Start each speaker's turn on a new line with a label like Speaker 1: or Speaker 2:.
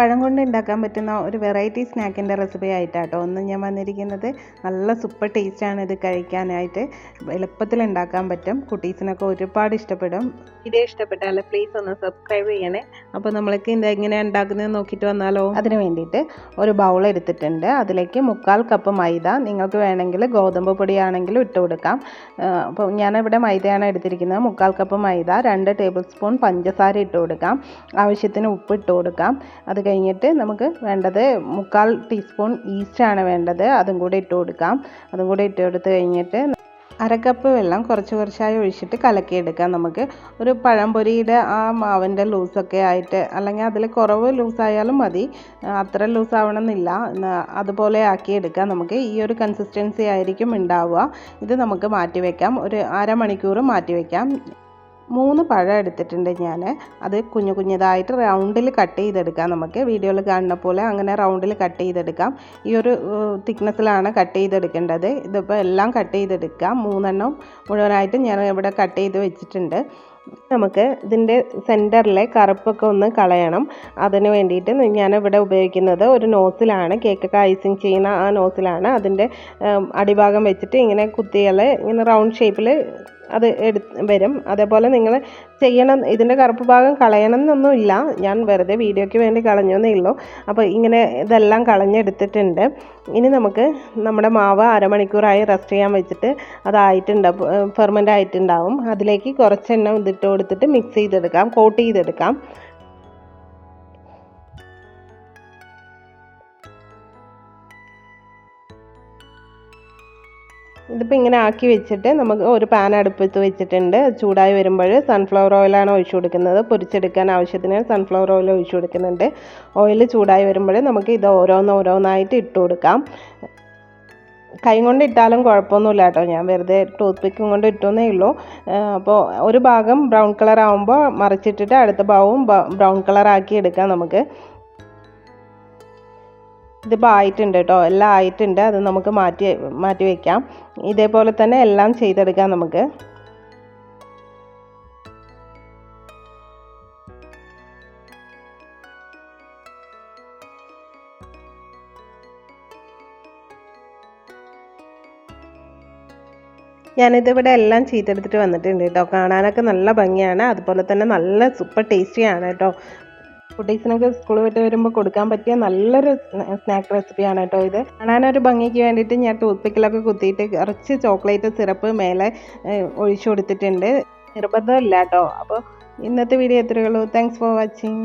Speaker 1: പഴം കൊണ്ട് ഉണ്ടാക്കാൻ പറ്റുന്ന ഒരു വെറൈറ്റി സ്നാക്കിന്റെ റെസിപ്പി ആയിട്ടാട്ടോ ഒന്ന് ഞാൻ വന്നിരിക്കുന്നത്. നല്ല സൂപ്പർ ടേസ്റ്റാണ് ഇത് കഴിക്കാനായിട്ട്. എളുപ്പത്തിൽ ഉണ്ടാക്കാൻ പറ്റും. കുട്ടീസിനൊക്കെ ഒരുപാട് ഇഷ്ടപ്പെടും. വീഡിയോ ഇഷ്ടപ്പെട്ടാൽ പ്ലീസ് ഒന്ന് സബ്സ്ക്രൈബ് ചെയ്യണേ. അപ്പോൾ നമ്മൾക്ക് ഇത് എങ്ങനെയാണ് ഉണ്ടാക്കുന്നത് നോക്കിയിട്ട് വന്നാലോ? അതിന് വേണ്ടിയിട്ട് ഒരു ബൗൾ എടുത്തിട്ടുണ്ട്. അതിലേക്ക് മുക്കാൽ കപ്പ് മൈദ നിങ്ങൾക്ക് വേണമെങ്കിൽ ഗോതമ്പ് പൊടിയാണെങ്കിലും ഇട്ട് കൊടുക്കാം. അപ്പോൾ ഞാനിവിടെ മൈദയാണ് എടുത്തിരിക്കുന്നത്. മുക്കാൽ കപ്പ് മൈദ രണ്ട് ടേബിൾ സ്പൂൺ പഞ്ചസാര ഇട്ട് കൊടുക്കാം. ആവശ്യത്തിന് ഉപ്പ് ഇട്ട് കൊടുക്കാം. അത് കഴിഞ്ഞിട്ട് നമുക്ക് വേണ്ടത് മുക്കാൽ ടീസ്പൂൺ ഈസ്റ്റാണ് വേണ്ടത്. അതും കൂടി ഇട്ട് കൊടുക്കാം. അതും കൂടി ഇട്ട് കൊടുത്ത് കഴിഞ്ഞിട്ട് അരക്കപ്പ് വെള്ളം കുറച്ച് കുറച്ചായി ഒഴിച്ചിട്ട് കലക്കിയെടുക്കാം. നമുക്ക് ഒരു പഴംപൊരിയുടെ ആ മാവിന്റെ ലൂസൊക്കെ ആയിട്ട് അല്ലെങ്കിൽ അതിൽ കുറവ് ലൂസായാലും മതി. അത്ര ലൂസ് ആവണമെന്നില്ല. അതുപോലെ ആക്കിയെടുക്കാം. നമുക്ക് ഈ ഒരു കൺസിസ്റ്റൻസി ആയിരിക്കും ഉണ്ടാവുക. ഇത് നമുക്ക് മാറ്റി വയ്ക്കാം ഒരു അരമണിക്കൂർ മാറ്റി വയ്ക്കാം മൂന്ന് പഴം എടുത്തിട്ടുണ്ട് ഞാൻ. അത് കുഞ്ഞു കുഞ്ഞതായിട്ട് റൗണ്ടിൽ കട്ട് ചെയ്തെടുക്കാം നമുക്ക്. വീഡിയോയിൽ കാണുന്ന പോലെ അങ്ങനെ റൗണ്ടിൽ കട്ട് ചെയ്തെടുക്കാം. ഈ ഒരു തിക്നെസ്സിലാണ് കട്ട് ചെയ്തെടുക്കേണ്ടത്. ഇതിപ്പോൾ എല്ലാം കട്ട് ചെയ്തെടുക്കാം. മൂന്നെണ്ണം മുഴുവനായിട്ട് ഞാൻ ഇവിടെ കട്ട് ചെയ്ത് വെച്ചിട്ടുണ്ട്. നമുക്ക് ഇതിന്റെ സെന്ററിലെ കറുപ്പൊക്കെ ഒന്ന് കളയണം. അതിന് വേണ്ടിയിട്ട് ഞാനിവിടെ ഉപയോഗിക്കുന്നത് ഒരു നോസിലാണ് കേക്കൊക്കെ ഐസിങ് ചെയ്യുന്ന ആ നോസിലാണ് അതിന്റെ അടിഭാഗം വെച്ചിട്ട് ഇങ്ങനെ കുത്തിയാൽ ഇങ്ങനെ റൗണ്ട് ഷേപ്പിൽ അത് എടു വരും. അതേപോലെ നിങ്ങൾ ചെയ്യണം ഇതിന്റെ കറുപ്പ് ഭാഗം കളയണം എന്നൊന്നുമില്ല ഞാൻ വെറുതെ വീഡിയോയ്ക്ക് വേണ്ടി കളഞ്ഞെന്നേ ഉള്ളൂ. അപ്പോൾ ഇങ്ങനെ ഇതെല്ലാം കളഞ്ഞെടുത്തിട്ടുണ്ട്. ഇനി നമുക്ക് നമ്മുടെ മാവ് അരമണിക്കൂറായി റെസ്റ്റ് ചെയ്യാൻ വെച്ചിട്ട് അതായിട്ടുണ്ടാവും ഫെർമെന്റ് ആയിട്ടുണ്ടാവും. അതിലേക്ക് കുറച്ചെണ്ണം ഇതിട്ട് കൊടുത്തിട്ട് മിക്സ് ചെയ്തെടുക്കാം കോട്ട് ചെയ്തെടുക്കാം. ഇതിപ്പോൾ ഇങ്ങനെ ആക്കി വെച്ചിട്ട് നമുക്ക് ഒരു പാൻ അടുപ്പത്ത് വെച്ചിട്ടുണ്ട്. ചൂടായി വരുമ്പോൾ സൺഫ്ലവർ ഓയിലാണ് ഒഴിച്ചു കൊടുക്കുന്നത്. പൊരിച്ചെടുക്കാൻ ആവശ്യത്തിന് സൺഫ്ലവർ ഓയിൽ ഒഴിച്ചു കൊടുക്കുന്നുണ്ട്. ഓയിൽ ചൂടായി വരുമ്പോൾ നമുക്ക് ഇത് ഓരോന്ന് ഓരോന്നായിട്ട് ഇട്ട് കൊടുക്കാം. കൈ കൊണ്ട് ഇട്ടാലും കുഴപ്പമൊന്നുമില്ല കേട്ടോ. ഞാൻ വെറുതെ ടൂത്ത് പിക്കും കൊണ്ട് ഇട്ടുന്നേ ഉള്ളൂ. അപ്പോൾ ഒരു ഭാഗം ബ്രൗൺ കളർ ആകുമ്പോൾ മറിച്ചിട്ടിട്ട് അടുത്ത ഭാഗവും ബ്രൗൺ കളർ ആക്കി എടുക്കാം നമുക്ക്. ഇതിപ്പോൾ ആയിട്ടുണ്ട് കേട്ടോ. എല്ലാം ആയിട്ടുണ്ട്. അത് നമുക്ക് മാറ്റി മാറ്റി വയ്ക്കാം ഇതേപോലെ തന്നെ എല്ലാം ചെയ്തെടുക്കാം നമുക്ക്. ഞാനിതിവിടെ എല്ലാം ചീത്തെടുത്തിട്ട് വന്നിട്ടുണ്ട് കേട്ടോ. കാണാനൊക്കെ നല്ല ഭംഗിയാണ്. അതുപോലെ തന്നെ നല്ല സൂപ്പർ ടേസ്റ്റിയാണ് കേട്ടോ. കുട്ടീസിനൊക്കെ സ്കൂൾ വിട്ട് വരുമ്പോൾ കൊടുക്കാൻ പറ്റിയ നല്ലൊരു സ്നാക്ക് റെസിപ്പിയാണ് കേട്ടോ ഇത്. കാണാനൊരു ഭംഗിക്ക് വേണ്ടിയിട്ട് ഞാൻ ടൂത്ത് പിക്കിലൊക്കെ കുത്തിയിട്ട് കുറച്ച് ചോക്ലേറ്റ് സിറപ്പ് മേലെ ഒഴിച്ചു കൊടുത്തിട്ടുണ്ട്. നിർബന്ധമില്ല കേട്ടോ. അപ്പോൾ ഇന്നത്തെ വീഡിയോ എത്രയുള്ളൂ താങ്ക്സ് ഫോർ വാച്ചിങ്